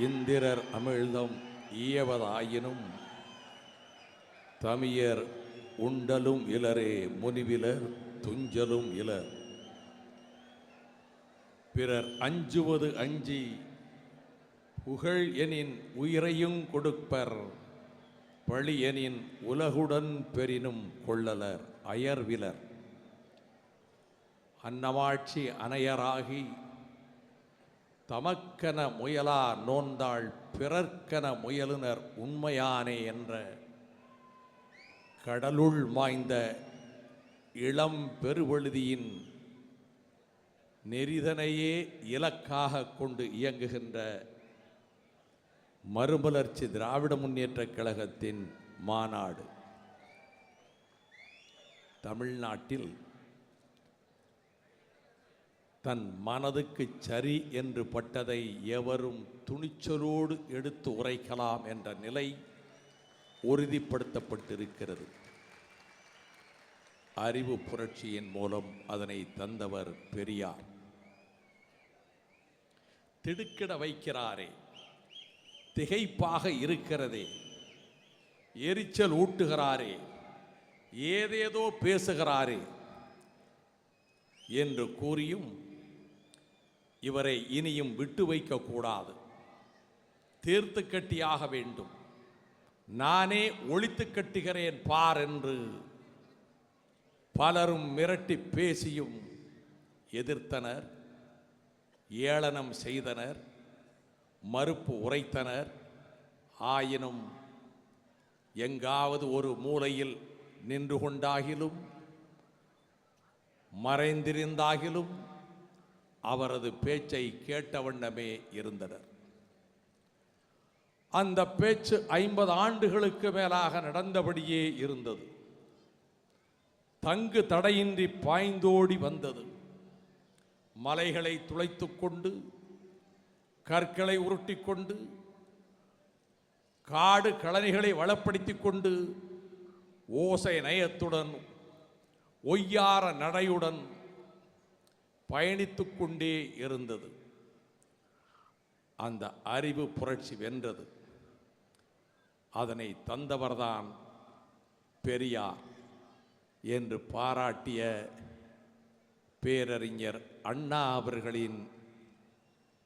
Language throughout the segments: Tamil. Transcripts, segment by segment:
இந்திரர் அமிழ்தம் ஈயவதாயினும் தமியர் உண்டலும் இலரே முனிவிலர் துஞ்சலும் இலர். பிறர் அஞ்சுவது அஞ்சி புகழ் எனின் உயிரையும் கொடுப்பர் பழி எனின் உலகுடன் பெரினும் கொள்ளலர் அயர்விலர். அன்னமாட்சி அனையராகி தமக்கென முயலா நோந்தாள் பிறர்க்கென முயலுனர் உண்மையானே என்ற கடலுள் மாய்ந்த இளம் பெருவழுதியின் நெறிதனையே இலக்காக கொண்டு இயங்குகின்ற மறுமலர்ச்சி திராவிட முன்னேற்றக் கழகத்தின் மாநாடு தமிழ்நாட்டில் தன் மனதுக்கு சரி என்று பட்டதை எவரும் துணிச்சலோடு எடுத்து உரைக்கலாம் என்ற நிலை உறுதிப்படுத்தப்பட்டிருக்கிறது. அறிவு புரட்சியின் மூலம் அதனை தந்தவர் பெரியார். திடுக்கிட வைக்கிறாரே திகைப்பாக இருக்கிறதே எரிச்சல் ஊட்டுகிறாரே ஏதேதோ பேசுகிறாரே என்று கூறியும் இவரை இனியும் விட்டு வைக்கக்கூடாது. தீர்த்து கட்டியாக வேண்டும். நானே ஒழித்து கட்டுகிறேன் பார் என்று பலரும் மிரட்டி பேசியும் எதிர்த்தனர் ஏளனம் செய்தனர் மறுப்பு உரைத்தனர். ஆயினும் எங்காவது ஒரு மூலையில் நின்று கொண்டாகிலும் மறைந்திருந்தாகிலும் அவரது பேச்சை கேட்டவண்ணமே இருந்தனர். அந்த பேச்சு ஐம்பது ஆண்டுகளுக்கு மேலாக நடந்தபடியே இருந்தது. தங்கு தடையின்றி பாய்ந்தோடி வந்தது. மலைகளை துளைத்து கொண்டு கற்களை உருட்டிக்கொண்டு காடு கழனிகளை வளப்படுத்தி கொண்டு ஓசை நயத்துடன் ஒய்யார நடையுடன் பயணித்து கொண்டே இருந்தது. அந்த அறிவு புரட்சி வென்றது. அதனை தந்தவர்தான் பெரியார் என்று பாராட்டிய பேரறிஞர் அண்ணா அவர்களின்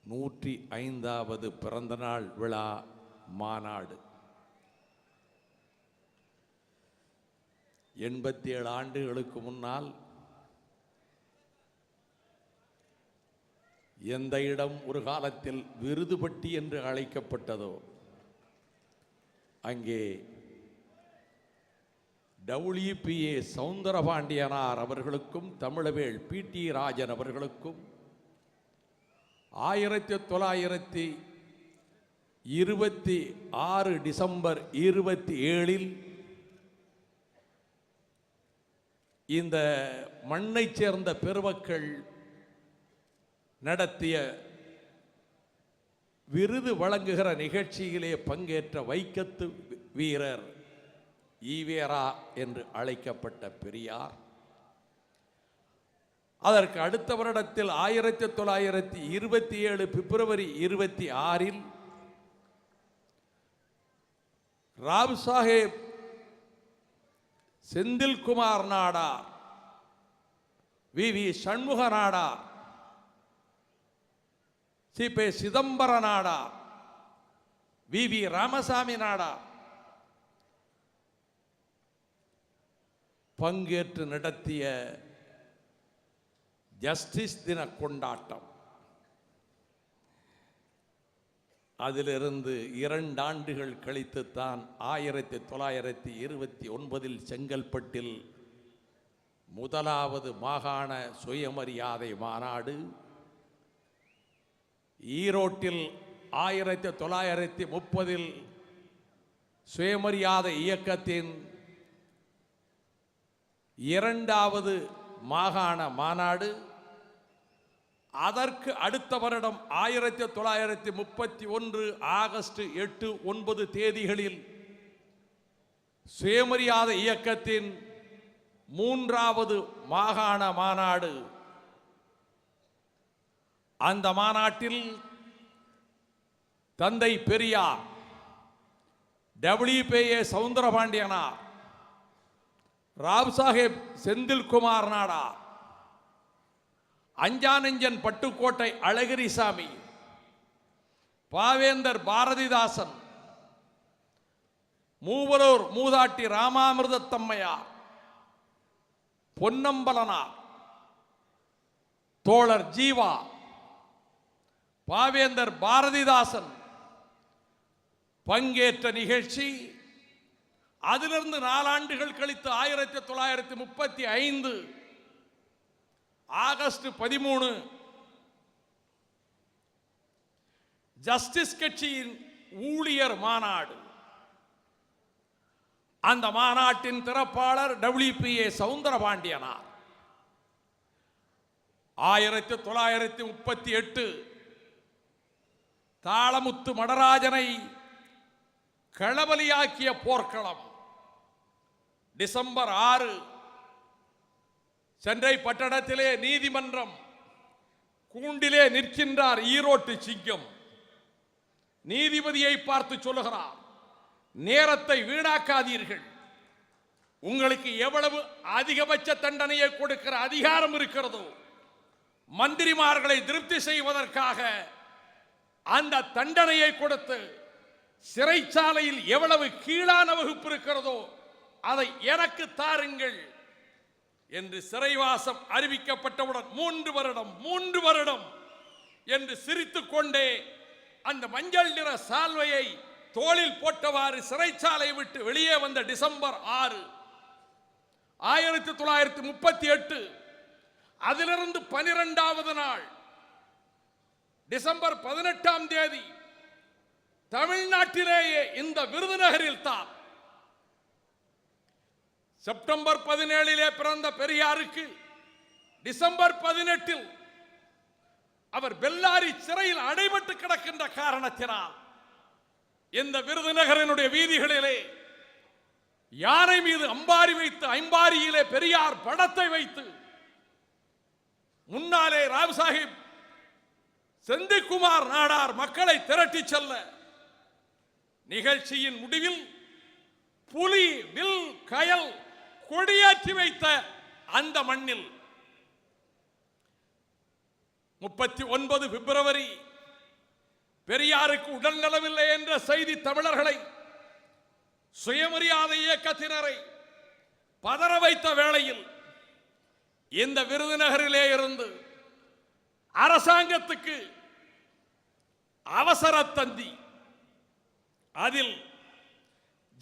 நூற்றி ஐந்தாவது பிறந்தநாள் விழா மாநாடு. எண்பத்தி ஏழு ஆண்டுகளுக்கு முன்னால் எந்த இடம் ஒரு காலத்தில் விருதுபட்டி என்று அழைக்கப்பட்டதோ அங்கே டபிள்யூபிஏ சவுந்தரபாண்டியனார் அவர்களுக்கும் தமிழவேள் பி டி ராஜன் அவர்களுக்கும் ஆயிரத்தி தொள்ளாயிரத்தி இருபத்தி ஆறு டிசம்பர் இருபத்தி ஏழில் இந்த மண்ணைச் சேர்ந்த பெருமக்கள் நடத்திய விருது வழங்குகிற நிகழ்ச்சியிலே பங்கேற்ற வைக்கத்து வீரர் ஈவேரா என்று அழைக்கப்பட்ட பெரியார். அதற்கு அடுத்த வருடத்தில் ஆயிரத்தி தொள்ளாயிரத்தி இருபத்தி ஏழு பிப்ரவரி இருபத்தி ஆறில் Rao Sahib Senthilkumar Nadar V V Shanmuga Nadar C பே சிதம்பர நாடார் வி வி ராமசாமி நாடார் பங்கேற்று நடத்திய ஜஸ்டிஸ் தின கொண்டாட்டம். அதிலிருந்து இரண்டு ஆண்டுகள் கழித்துத்தான் ஆயிரத்தி தொள்ளாயிரத்தி இருபத்தி ஒன்பதில் செங்கல்பட்டில் முதலாவது மாகாண சுயமரியாதை மாநாடு ஈரோட்டில் ஆயிரத்தி தொள்ளாயிரத்தி முப்பதில் சுயமரியாதை இயக்கத்தின் இரண்டாவது மாகாண மாநாடு அதற்கு அடுத்த வருடம் ஆயிரத்தி தொள்ளாயிரத்தி முப்பத்தி ஒன்று ஆகஸ்ட் எட்டு ஒன்பது தேதிகளில் சுயமரியாதை இயக்கத்தின் மூன்றாவது மாகாண மாநாடு அந்த மாநாட்டில் தந்தை பெரியார் டபிள்யூபிஏ சவுந்தரபாண்டியனார் ராவ் சாஹேப் செந்தில்குமார் நாடா அஞ்சானஞ்சன் பட்டுக்கோட்டை அழகிரிசாமி பாவேந்தர் பாரதிதாசன் மூவரூர் மூதாட்டி ராமாமிர்தத்தம்மையார் பொன்னம்பலனார் தோழர் ஜீவா பாவேந்தர் பாரதிதாசன் பங்கேற்ற நிகழ்ச்சி அதிலிருந்து நாலாண்டுகள் கழித்து ஆயிரத்தி தொள்ளாயிரத்தி முப்பத்தி ஐந்து ஆகஸ்ட் பதிமூணு ஜஸ்டிஸ் கட்சியின் ஊழியர் மாநாடு. அந்த மாநாட்டின் திறப்பாளர் டபிள்யூபிஏ சவுந்தரபாண்டியனார். ஆயிரத்தி தொள்ளாயிரத்தி முப்பத்தி எட்டு தாளமுத்து மடராஜனை களபலியாக்கிய போர்க்களம். டிசம்பர் ஆறு சென்னை பட்டணத்திலே நீதிமன்றம் கூண்டிலே நிற்கின்றார் ஈரோட்டு சிங்கம். நீதிபதியை பார்த்து சொல்லுகிறார் நேரத்தை வீணாக்காதீர்கள். உங்களுக்கு எவ்வளவு அதிகபட்ச தண்டனையை கொடுக்கிற அதிகாரம் இருக்கிறதோ மந்திரிமார்களை திருப்தி செய்வதற்காக அந்த தண்டனையை கொடுத்து சிறைச்சாலையில் எவ்வளவு கீழான வகுப்பு இருக்கிறதோ அதை எனக்கு தாருங்கள் என்று சிறைவாசம் அறிவிக்கப்பட்டவுடன் மூன்று வருடம் மூன்று வருடம் என்று சிரித்துக்கொண்டே அந்த மஞ்சள் நிற சால்வையை தோளில் போட்டவாறு சிறைச்சாலை விட்டு வெளியே வந்த டிசம்பர் ஆறு ஆயிரத்தி தொள்ளாயிரத்தி முப்பத்தி எட்டு. அதிலிருந்து பனிரெண்டாவது நாள் டிசம்பர் பதினெட்டாம் தேதி தமிழ்நாட்டிலேயே இந்த விருதுநகரில் தான். செப்டம்பர் பதினேழிலே பிறந்த பெரியாருக்கு டிசம்பர் பதினெட்டில் அவர் பெல்லாரி சிறையில் அடைபட்டு கிடக்கின்ற காரணத்தினால் இந்த விருதுநகரினுடைய வீதிகளிலே யானை மீது அம்பாரி வைத்து ஐம்பாரியிலே பெரியார் படத்தை வைத்து முன்னாலே ராவ் சாஹிப் செந்திக்குமார் நாடார் மக்களை திரட்டி செல்ல நிகழ்ச்சியின் முடிவில் புலி வில் கயல் கொடியாற்றி வைத்த அந்த மண்ணில் முப்பத்தி ஒன்பது பிப்ரவரி பெரியாருக்கு உடல் நலமில்லை என்ற செய்தி தமிழர்களை சுயமரியாதை இயக்கத்தினரை பதற வைத்த வேளையில் இந்த விருதுநகரிலே இருந்து அரசாங்கத்துக்கு அவசர தந்தி. அதில்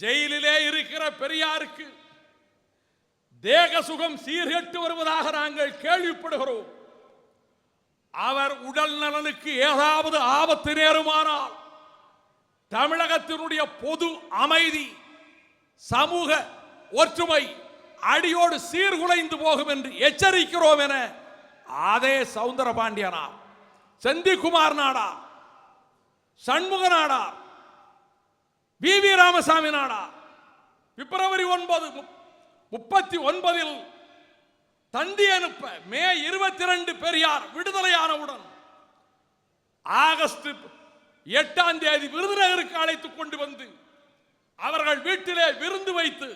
ஜெயிலிலே இருக்கிற பெரியாருக்கு தேக சுகம் சீர்கெட்டு வருவதாக நாங்கள் கேள்விப்படுகிறோம். அவர் உடல் நலனுக்கு ஏதாவது ஆபத்து நேருமானால் தமிழகத்தினுடைய பொது அமைதி சமூக ஒற்றுமை அடியோடு சீர்குலைந்து போகும் என்று எச்சரிக்கிறோம் என அதே சவுந்தரபாண்டியனார் செந்திக்குமார் நாடா சண்முக நாடா வி வி ராமசாமி நாடா பிப்ரவரி ஒன்பது முப்பத்தி ஒன்பதில் தந்தி அனுப்ப மே இருபத்தி ரெண்டு பெரியார் விடுதலையானவுடன் ஆகஸ்ட் எட்டாம் தேதி விருதுநகருக்கு அழைத்துக் கொண்டு வந்து அவர்கள் வீட்டிலே விருந்து வைத்து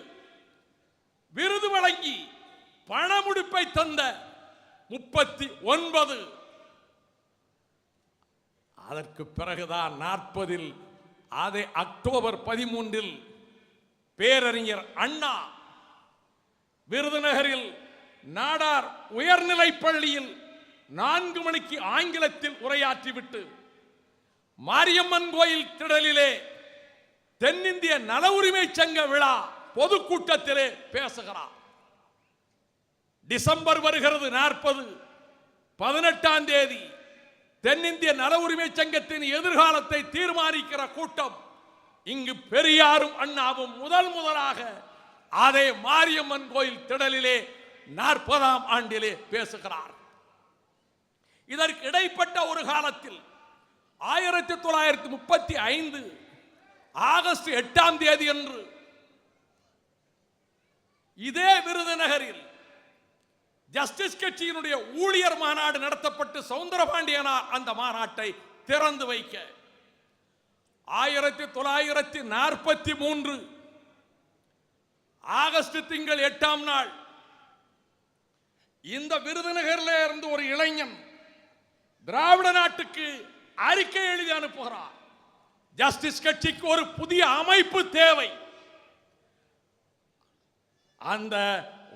விருது வழங்கி பணமுடிப்பை தந்த முப்பத்தி ஒன்பது. அதற்கு பிறகுதான் நாற்பதில் அதே அக்டோபர் பதிமூன்றில் பேரறிஞர் அண்ணா விருதுநகரில் நாடார் உயர்நிலைப் பள்ளியில் நான்கு மணிக்கு ஆங்கிலத்தில் உரையாற்றிவிட்டு மாரியம்மன் கோயில் திடலிலே தென்னிந்திய நல உரிமை சங்க விழா பொதுக்கூட்டத்திலே பேசுகிறார். டிசம்பர் வருகிறது நாற்பது. பதினெட்டாம் தேதி தென்னிந்திய நல உரிமை சங்கத்தின் எதிர்காலத்தை தீர்மானிக்கிற கூட்டம். இங்கு பெரியாரும் அண்ணாவும் முதல் முதலாக அதே மாரியம்மன் கோயில் திடலிலே நாற்பதாம் ஆண்டிலே பேசுகிறார். இதற்கு இடைப்பட்ட ஒரு காலத்தில் ஆயிரத்தி தொள்ளாயிரத்தி முப்பத்தி ஐந்து ஆகஸ்ட் எட்டாம் தேதி அன்று இதே விருதுநகரில் ஜஸ்டிஸ் கட்சியினுடைய ஊழியர் மாநாடு நடத்தப்பட்டு சவுந்தரபாண்டியனார் அந்த மாநாட்டை திறந்து வைக்க. ஆயிரத்தி தொள்ளாயிரத்தி நாற்பத்தி மூன்று. ஆகஸ்ட் திங்கள் எட்டாம் நாள். இந்த விருதுநகர்ல இருந்து ஒரு இளைஞன் திராவிட நாட்டுக்கு அறிக்கை எழுதி அனுப்புகிறார் ஜஸ்டிஸ் கட்சிக்கு ஒரு புதிய அமைப்பு தேவை. அந்த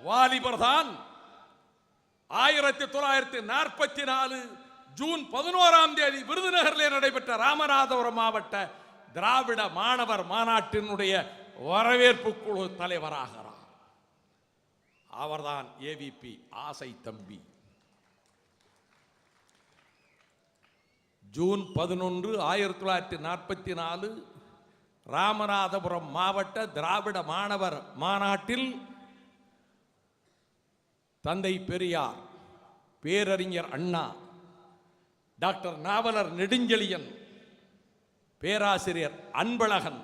வாலிபர் தான் ஆயிரத்தி தொள்ளாயிரத்தி நாற்பத்தி நாலு ஜூன் பதினோராம் தேதி விருதுநகரில் நடைபெற்ற ராமநாதபுரம் மாவட்ட திராவிட மாணவர் மாநாட்டினுடைய வரவேற்பு குழு தலைவராகிறார். அவர்தான் ஏவிபி ஆசை தம்பி. ஜூன் பதினொன்று ஆயிரத்தி தொள்ளாயிரத்தி நாற்பத்தி நாலு ராமநாதபுரம் மாவட்ட திராவிட மாணவர் மாநாட்டில் தந்தை பெரியார் பேரறிஞர் அண்ணா டாக்டர் நாவலர் நெடுஞ்செழியன் பேராசிரியர் அன்பழகன்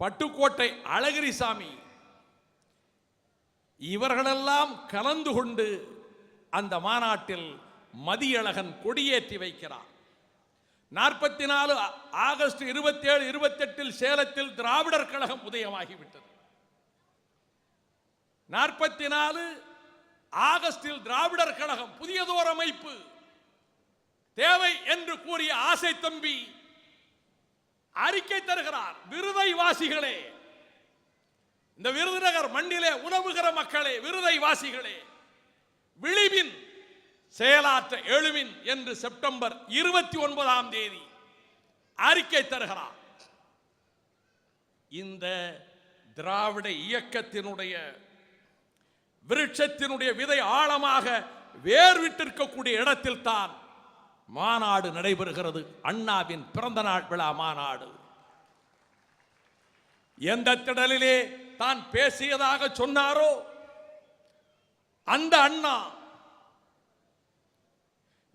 பட்டுக்கோட்டை அழகிரிசாமி இவர்களெல்லாம் கலந்து கொண்டு அந்த மாநாட்டில் மதியழகன் கொடியேற்றி வைக்கிறார். நாற்பத்தி நாலு ஆகஸ்ட் இருபத்தேழு இருபத்தெட்டில் சேலத்தில் திராவிடர் கழகம் உதயமாகிவிட்டது. நாற்பத்தி நாலு ஆகஸ்டில் திராவிடர் கழகம் புதியதோர் அமைப்பு. தேவை என்று கூறிய ஆசை தம்பி அறிக்கை தருகிறார். விருதை வாசிகளே இந்த விருதுநகர் மண்ணிலே உணவுகிற மக்களே விருதை வாசிகளே விழிவின் செயலாற்ற எழுவின் என்று செப்டம்பர் இருபத்தி ஒன்பதாம் தேதி அறிக்கை தருகிறார். இந்த திராவிட இயக்கத்தினுடைய விருட்சத்தினுடைய விதை ஆழமாக வேர் விட்டிருக்கக்கூடிய இடத்தில் தான் மாநாடு நடைபெறுகிறது. அண்ணாவின் பிறந்த நாள் விழா மாநாடு. எந்த திடலிலே தான் பேசியதாக சொன்னாரோ அந்த அண்ணா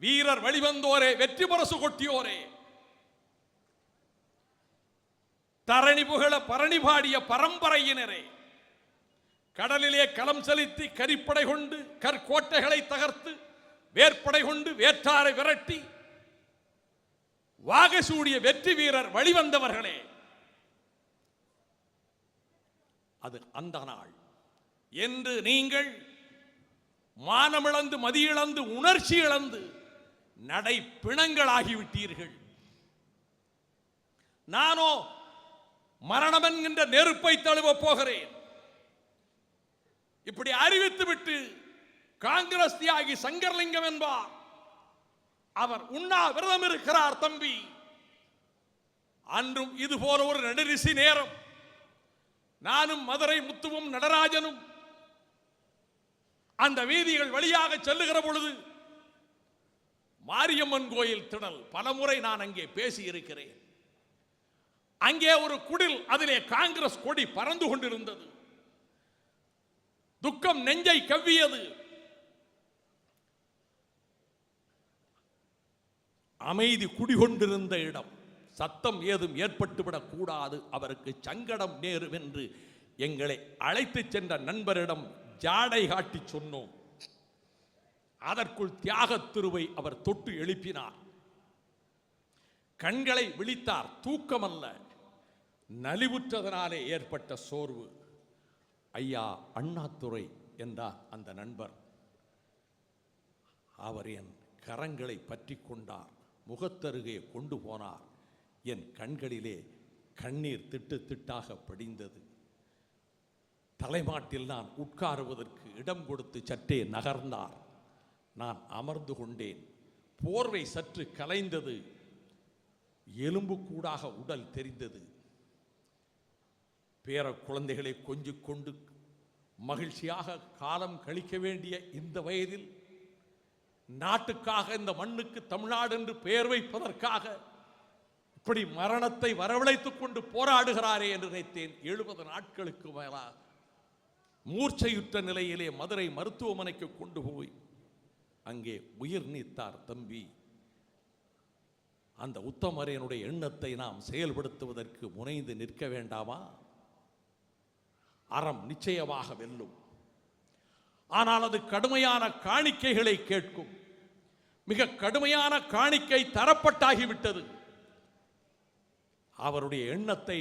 வீரர் வழிவந்தோரே வெற்றி பரசு கொட்டியோரே. தரணி புகழ பரணி பாடிய பரம்பரையினரே. கடலிலே களம் செலுத்தி கரிப்படை கொண்டு கற்கோட்டைகளை தகர்த்து வேற்படை கொண்டு வேற்றாரை விரட்டி வாகசூடிய வெற்றி வீரர் வழிவந்தவர்களே. அது அந்த நாள். என்று நீங்கள் மானமிழந்து மதியிழந்து உணர்ச்சி இழந்து நடை பிணங்களாகிவிட்டீர்கள் நானோ மரணம் என்கின்ற நெருப்பை தழுவப் போகிறேன். இப்படி அறிவித்து விட்டு காங்கிரஸ் தியாகி சங்கர்லிங்கம் என்பார். அவர் உண்ணா விரதம் இருக்கிறார் தம்பி. அன்றும் இது போல ஒரு நடுரிசி நேரம். நானும் மதுரை முத்துவும் நடராஜனும் அந்த வீதிகள் வழியாக செல்லுகிற பொழுது மாரியம்மன் கோயில் திடல் பலமுறை நான் அங்கே பேசி இருக்கிறேன் அங்கே ஒரு குடில் அதிலே காங்கிரஸ் கொடி பறந்து கொண்டிருந்தது. துக்கம் நெஞ்சை கவ்வியது. அமைதி குடிகொண்டிருந்த இடம் சத்தம் ஏதும் ஏற்பட்டுவிடக் கூடாது அவருக்கு சங்கடம் நேரும் என்று எங்களை அழைத்துச் சென்ற நண்பரிடம் ஜாடை காட்டி சொன்னோம். அதற்குள் தியாகத் திருவை அவர் தொட்டு எழுப்பினார். கண்களை விழித்தார் தூக்கமல்ல நலிவுற்றதனாலே ஏற்பட்ட சோர்வு. ஐயா அண்ணாத்துறை என்றார் அந்த நண்பர். அவர் என் கரங்களை பற்றி கொண்டார் முகத்தருகே கொண்டு போனார். என் கண்களிலே கண்ணீர் திட்டு திட்டாக படிந்தது. தலைமாட்டில் நான் உட்காருவதற்கு இடம் கொடுத்து சற்றே நகர்ந்தார். நான் அமர்ந்து கொண்டேன். போர்வை சற்று கலைந்தது. எலும்பு கூடாக உடல் தெரிந்தது. பேர குழந்தைகளை கொஞ்சிக் கொண்டு மகிழ்ச்சியாக காலம் கழிக்க வேண்டிய இந்த வயதில் நாட்டுக்காக இந்த மண்ணுக்கு தமிழ்நாடு என்று பெயர் வைப்பதற்காக இப்படி மரணத்தை வரவழைத்துக் கொண்டு போராடுகிறாரே என்று நினைத்தேன். எழுபது நாட்களுக்கு மேலாக மூர்ச்சையுற்ற நிலையிலே மதுரை மருத்துவமனைக்கு கொண்டு போய் அங்கே உயிர் நீத்தார் தம்பி. அந்த உத்தமரையனுடைய எண்ணத்தை நாம் செயல்படுத்துவதற்கு முனைந்து நிற்க வேண்டாமா? அறம் நிச்சயமாக வெல்லும். ஆனால் அது கடுமையான காணிக்கைகளை கேட்கும். மிக கடுமையான காணிக்கை தரப்பட்டாகிவிட்டது. அவருடைய எண்ணத்தை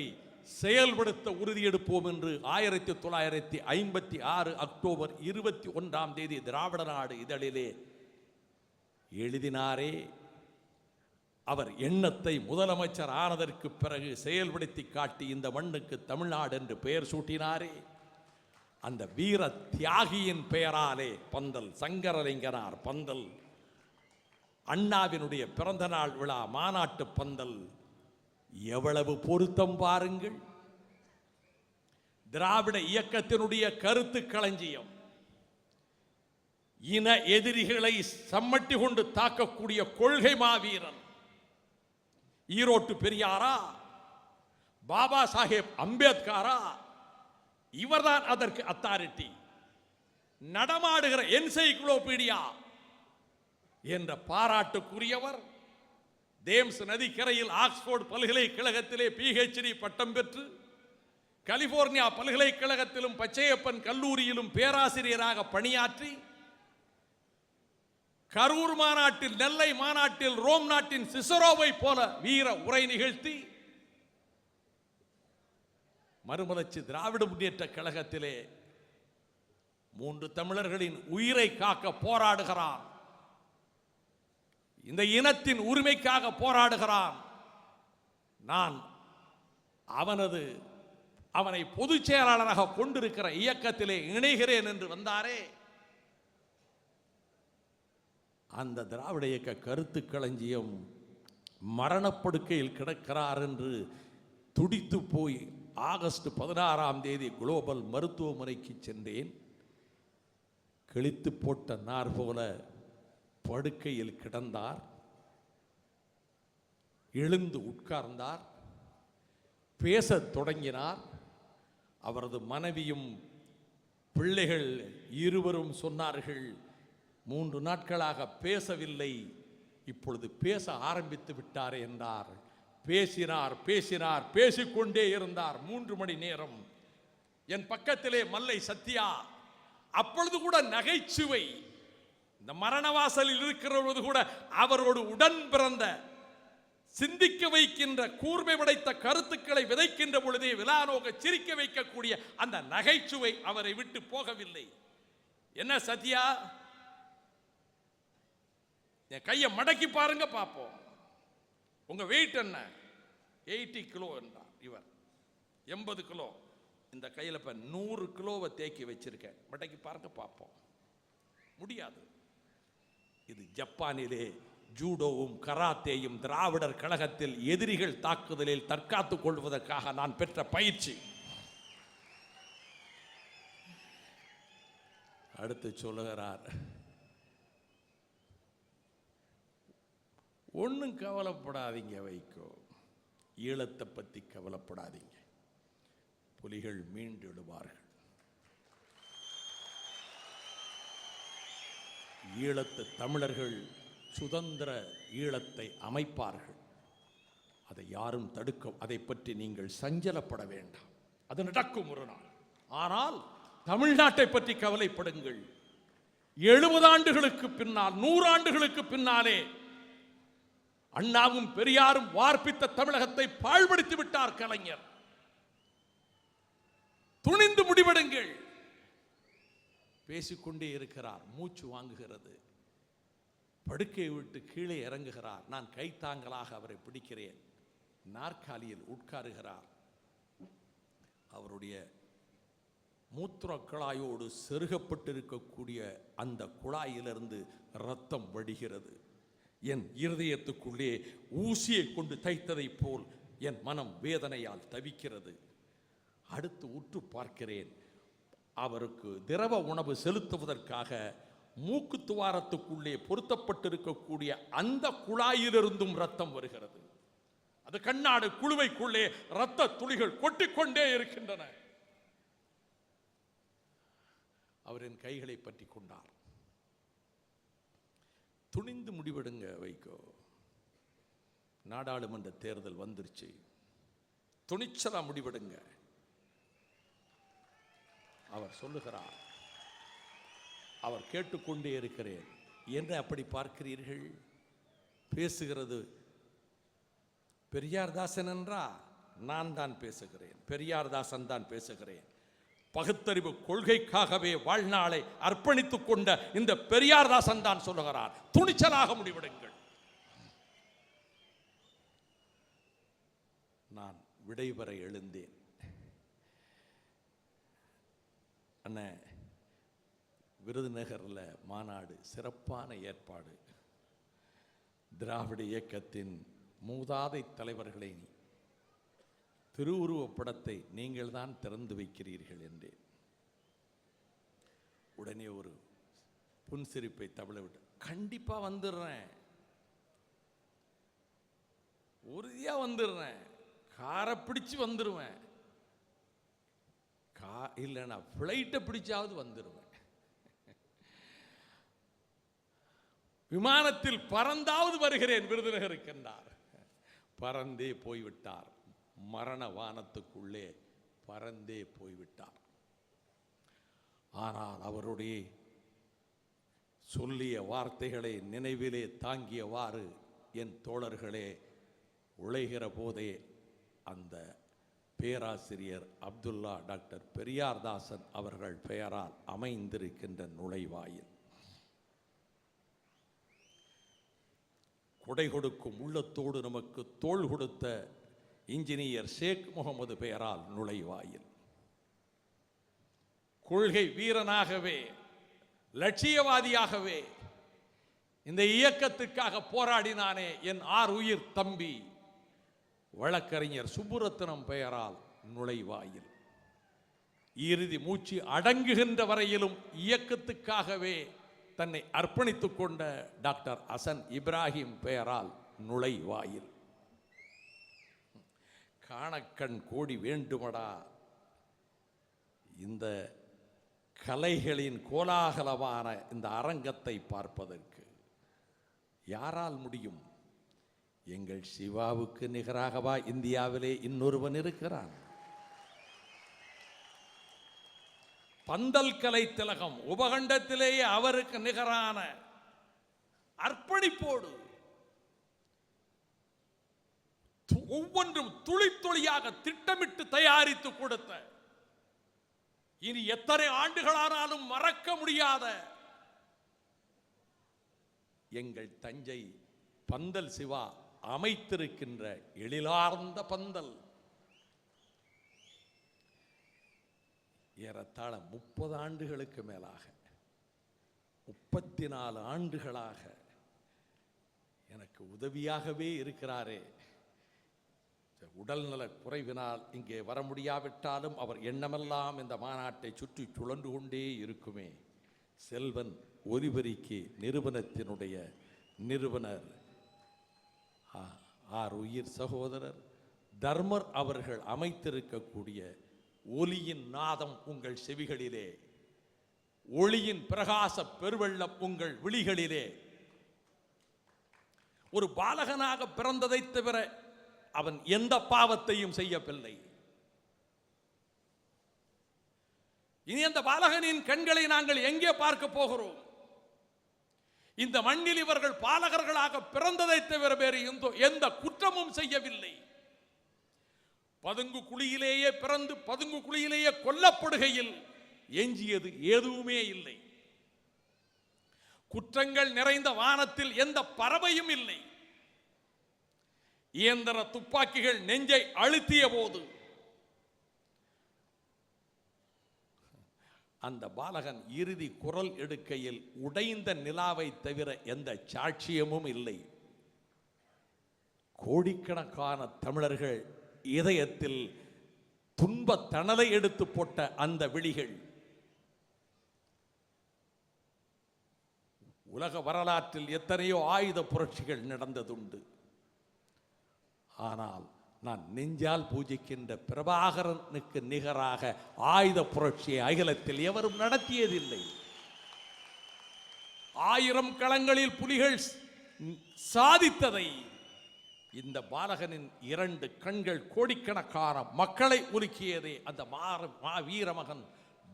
செயல்படுத்த உறுதியெடுப்போம் என்று ஆயிரத்தி தொள்ளாயிரத்தி ஐம்பத்தி ஆறு அக்டோபர் இருபத்தி ஒன்றாம் தேதி திராவிட நாடு இதழிலே எழுதினாரே. அவர் எண்ணத்தை முதலமைச்சர் ஆனதற்கு பிறகு செயல்படுத்தி காட்டி இந்த மண்ணுக்கு தமிழ்நாடு என்று பெயர் சூட்டினாரே. அந்த வீர தியாகியின் பெயராலே பந்தல் சங்கரலிங்கனார் பந்தல் அண்ணாவினுடைய பிறந்தநாள் விழா மாநாட்டு பந்தல் எவ்வளவு பொருத்தம் பாருங்கள். திராவிட இயக்கத்தினுடைய கருத்து களஞ்சியம் இன எதிரிகளை சம்மட்டி கொண்டு தாக்கக்கூடிய கொள்கை மாவீரன். ஈரோட்டு பெரியாரா? பாபா சாஹேப் அம்பேத்காரா? இவர்தான் அதற்கு அத்தாரிட்டி நடமாடுகிற என்சைக்ளோபீடியா என்ற பாராட்டுக்குரியவர் தேம்ஸ் நதிக்கரையில் ஆக்ஸ்போர்ட் பல்கலைக்கழகத்திலே பிஹெச்டி பட்டம் பெற்று கலிபோர்னியா பல்கலைக்கழகத்திலும் பச்சையப்பன் கல்லூரியிலும் பேராசிரியராக பணியாற்றி கரூர் மாநாட்டில் நெல்லை மாநாட்டில் ரோம் நாட்டின் சிசரோவை போல வீர உரை நிகழ்த்தி மறுமலர்ச்சி திராவிட முன்னேற்ற கழகத்திலே மூன்று தமிழர்களின் உயிரை காக்க போராடுகிறான். இந்த இனத்தின் உரிமைக்காக போராடுகிறான். நான் அவனது அவனை பொதுச் செயலாளராக கொண்டிருக்கிற இயக்கத்திலே இணைகிறேன் என்று வந்தாரே. அந்த திராவிட இயக்க கருத்து களஞ்சியம் மரணப்படுக்கையில் கிடக்கிறார் என்று துடித்து போய் ஆகஸ்ட் பதினாறாம் தேதி குளோபல் மருத்துவமனைக்கு சென்றேன். கிழித்து போட்ட நார் போல படுக்கையில் கிடந்தார். எழுந்து உட்கார்ந்தார். பேசத் தொடங்கினார். அவரது மனைவியும் பிள்ளைகள் இருவரும் சொன்னார்கள் மூன்று நாட்களாக பேசவில்லை. இப்பொழுது பேச ஆரம்பித்து விட்டார் என்றார். பேசினார் பேசினார் பேசிக்கொண்டே இருந்தார். மூன்று மணி நேரம். என் பக்கத்திலே மல்லை சத்யா அப்பொழுது கூட நகைச்சுவை. இந்த மரணவாசலில் இருக்கிறவரது கூட அவரோடு உடன் பிறந்த சிந்திக்க வைக்கின்ற கூர்மை படைத்த கருத்துக்களை விதைக்கின்ற பொழுதே விழாநோக சிரிக்க வைக்கக்கூடிய அந்த நகைச்சுவை அவரை விட்டு போகவில்லை. என்ன சத்யா? என் கையை மடக்கி பாருங்க பார்ப்போம் உங்கள் வெயிட் என்ன? எயிட்டி கிலோ என்றார் இவர். எண்பது கிலோ இந்த கையில் இப்போ நூறு கிலோவை தேக்கி வச்சிருக்கேன். மடக்கி பாருங்க பார்ப்போம் முடியாது. இது ஜப்பானிலே ஜூடோவும் கராத்தேயும் திராவிடர் கழகத்தில் எதிரிகள் தாக்குதலில் தற்காத்துக் கொள்வதற்காக நான் பெற்ற பயிற்சி. அடுத்து சொல்லுகிறார். ஒன்றும் கவலைப்படாதீங்க வைக்கோ ஈழத்தை பற்றி கவலைப்படாதீங்க. புலிகள் மீண்டெழுவார்கள் ஈழத்து தமிழர்கள் சுதந்திர ஈழத்தை அமைப்பார்கள். அதை யாரும் தடுக்க அதை பற்றி நீங்கள் சஞ்சலப்பட வேண்டாம். அது நடக்கும் ஒரு நாள். ஆனால் தமிழ்நாட்டை பற்றி கவலைப்படுங்கள். எழுபது ஆண்டுகளுக்கு பின்னால் நூறாண்டுகளுக்கு பின்னாலே அண்ணாவும் பெரியாரும் வார்ப்பித்த தமிழகத்தை பாழ்படுத்தி விட்டார் கலைஞர். துணிந்து முடிவெடுங்கள். பேசிக்கொண்டே இருக்கிறார். மூச்சு வாங்குகிறது. படுக்கையை விட்டு கீழே இறங்குகிறார். நான் கைத்தாங்கலாக அவரை பிடிக்கிறேன். நாற்காலியில் உட்காருகிறார். அவருடைய மூத்திர குழாயோடு செருகப்பட்டிருக்கக்கூடிய அந்த குழாயிலிருந்து ரத்தம் வடிகிறது. என் இருதயத்துக்குள்ளே ஊசியை கொண்டு தைத்ததைப் போல் என் மனம் வேதனையால் தவிக்கிறது. அடுத்து உற்று பார்க்கிறேன். அவருக்கு திரவ உணவு செலுத்துவதற்காக மூக்கு துவாரத்துக்குள்ளே பொருத்தப்பட்டிருக்கக்கூடிய அந்த குழாயிலிருந்தும் ரத்தம் வருகிறது. அது கண்ணாடு குழுவைக்குள்ளே ரத்த துளிகள் கொட்டிக்கொண்டே இருக்கின்றன. அவரின் கைகளை பற்றி கொண்டார். துணிந்து முடிவெடுங்க வைகோ. நாடாளுமன்ற தேர்தல் வந்துருச்சு. துணிச்சலாக முடிவெடுங்க. அவர் சொல்லுகிறார் அவர் கேட்டுக்கொண்டே இருக்கிறேன். என்ன அப்படி பார்க்கிறீர்கள்? பேசுகிறது பெரியார்தாசன் என்றா நான் தான் பேசுகிறேன். பெரியார்தாசன் தான் பேசுகிறேன். பகுத்தறிவு கொள்கைக்காகவே வாழ்நாளை அர்ப்பணித்துக் கொண்ட இந்த பெரியார்தாசன் தான் சொல்லுகிறார். துணிச்சலாக முடிவெடுங்கள். நான் விடைபெற எழுந்தேன். அண்ண விருதுநகரில் மாநாடு சிறப்பான ஏற்பாடு. திராவிட இயக்கத்தின் மூதாதை தலைவர்களை திருவுருவப் படத்தை நீங்கள் தான் திறந்து வைக்கிறீர்கள் என்றேன். உடனே ஒரு புன்சிரிப்பை தவிழ விட்டு கண்டிப்பா வந்துடுறேன். உறுதியா வந்துடுறேன். காரை பிடிச்சு வந்துடுவேன். கா இல்லைன்னா ஃப்ளைட்டை பிடிச்சாவது வந்துடுவேன். விமானத்தில் பறந்தாவது வருகிறேன் விருதுநகருக்கு என்றார். பறந்தே போய்விட்டார். மரண வானத்துக்குள்ளே பறந்தே போய்விட்டார் ஆனால் அவருடைய சொல்லிய வார்த்தைகளை நினைவிலே தாங்கியவாறு என் தோழர்களே உழைகிற போதே அந்த பேராசிரியர் அப்துல்லா டாக்டர் பெரியார்தாசன் அவர்கள் பெயரால் அமைந்திருக்கின்ற நுழைவாயில். கொடை கொடுக்கும் உள்ளத்தோடு நமக்கு தோள் கொடுத்த இன்ஜினியர் ஷேக் முகமது பெயரால் நுழைவாயில். கொள்கை வீரனாகவே லட்சியவாதியாகவே இந்த இயக்கத்துக்காக போராடினானே என் ஆர் உயிர் தம்பி வழக்கறிஞர் சுப்புரத்னம் பெயரால் நுழைவாயில். இறுதி மூச்சு அடங்குகின்ற வரையிலும் இயக்கத்துக்காகவே தன்னை அர்ப்பணித்துக் கொண்ட டாக்டர் அசன் இப்ராஹிம் பெயரால் நுழைவாயில். காணக்கண் கோடி வேண்டுமடா. இந்த கலைகளின் கோலாகலமான இந்த அரங்கத்தை பார்ப்பதற்கு யாரால் முடியும்? எங்கள் சிவாவுக்கு நிகராகவா இந்தியாவிலே இன்னொருவன் இருக்கிறான். பந்தல் கலை திலகம் உபகண்டத்திலேயே அவருக்கு நிகரான அர்ப்பணிப்போடு ஒவ்வொன்றும் துளி துளியாக திட்டமிட்டு தயாரித்து கொடுத்த. இனி எத்தனை ஆண்டுகளானாலும் மறக்க முடியாத எங்கள் தஞ்சை பந்தல் சிவா அமைத்திருக்கின்ற எழிலார்ந்த பந்தல். ஏறத்தாழ முப்பது ஆண்டுகளுக்கு மேலாக முப்பத்தி நாலு ஆண்டுகளாக எனக்கு உதவியாகவே இருக்கிறாரே. உடல்நல குறைவினால் இங்கே வர முடியாவிட்டாலும் அவர் எண்ணமெல்லாம் இந்த மாநாட்டை சுற்றி சுழன்று கொண்டே இருக்குமே. செல்வன் ஒலிபெருக்கி நிறுவனத்தினுடைய நிறுவனர். ஆர் உயிர் சகோதரர். தர்மர் அவர்கள் அமைத்திருக்கக்கூடிய ஒலியின் நாதம் உங்கள் செவிகளிலே. ஒளியின் பிரகாச பெருவெள்ளம் உங்கள் விழிகளிலே. ஒரு பாலகனாக பிறந்ததைத் தவிர அவன் எந்த பாவத்தையும் செய்யவில்லை. இனி அந்த பாலகனின் கண்களை நாங்கள் எங்கே பார்க்க போகிறோம்? இந்த மண்ணில் இவர்கள் பாலகர்களாக பிறந்ததை தவிர வேறு எந்த குற்றமும் செய்யவில்லை. பதுங்கு குழியிலேயே பிறந்து பதுங்கு குழியிலேயே கொல்லப்படுகையில் எஞ்சியது எதுவுமே இல்லை. குற்றங்கள் நிறைந்த வானத்தில் எந்த பறவையும் இல்லை. இயந்திர துப்பாக்கிகள் நெஞ்சை அழுத்திய போது அந்த பாலகன் இறுதி குரல் எடுக்கையில் உடைந்த நிலாவை தவிர எந்த சாட்சியமும் இல்லை. கோடிக்கணக்கான தமிழர்கள் இதயத்தில் துன்பத் தணலை எடுத்து போட்ட அந்த விழிகள். உலக வரலாற்றில் எத்தனையோ ஆயுத புரட்சிகள் நடந்ததுண்டு. ஆனால் நான் நெஞ்சால் பூஜிக்கின்ற பிரபாகரனுக்கு நிகராக ஆயுத புரட்சியை அகிலத்தில் எவரும் நடத்தியதில்லை. ஆயிரம் களங்களில் புலிகள் சாதித்ததை இந்த பாலகனின் இரண்டு கண்கள் கோடிக்கணக்கான மக்களை உருக்கியதே அந்த மாற மா வீரமகன்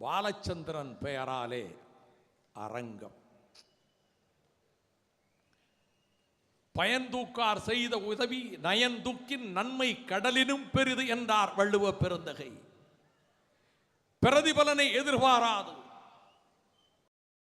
பாலச்சந்திரன் பெயராலே அரங்கம். பயன்தூக்கார் செய்த உதவி நயன்தூக்கின் நன்மை கடலினும் பெரிது என்றார் வள்ளுவ பெருந்தகை. பிரதிபலனை எதிர்பாராது.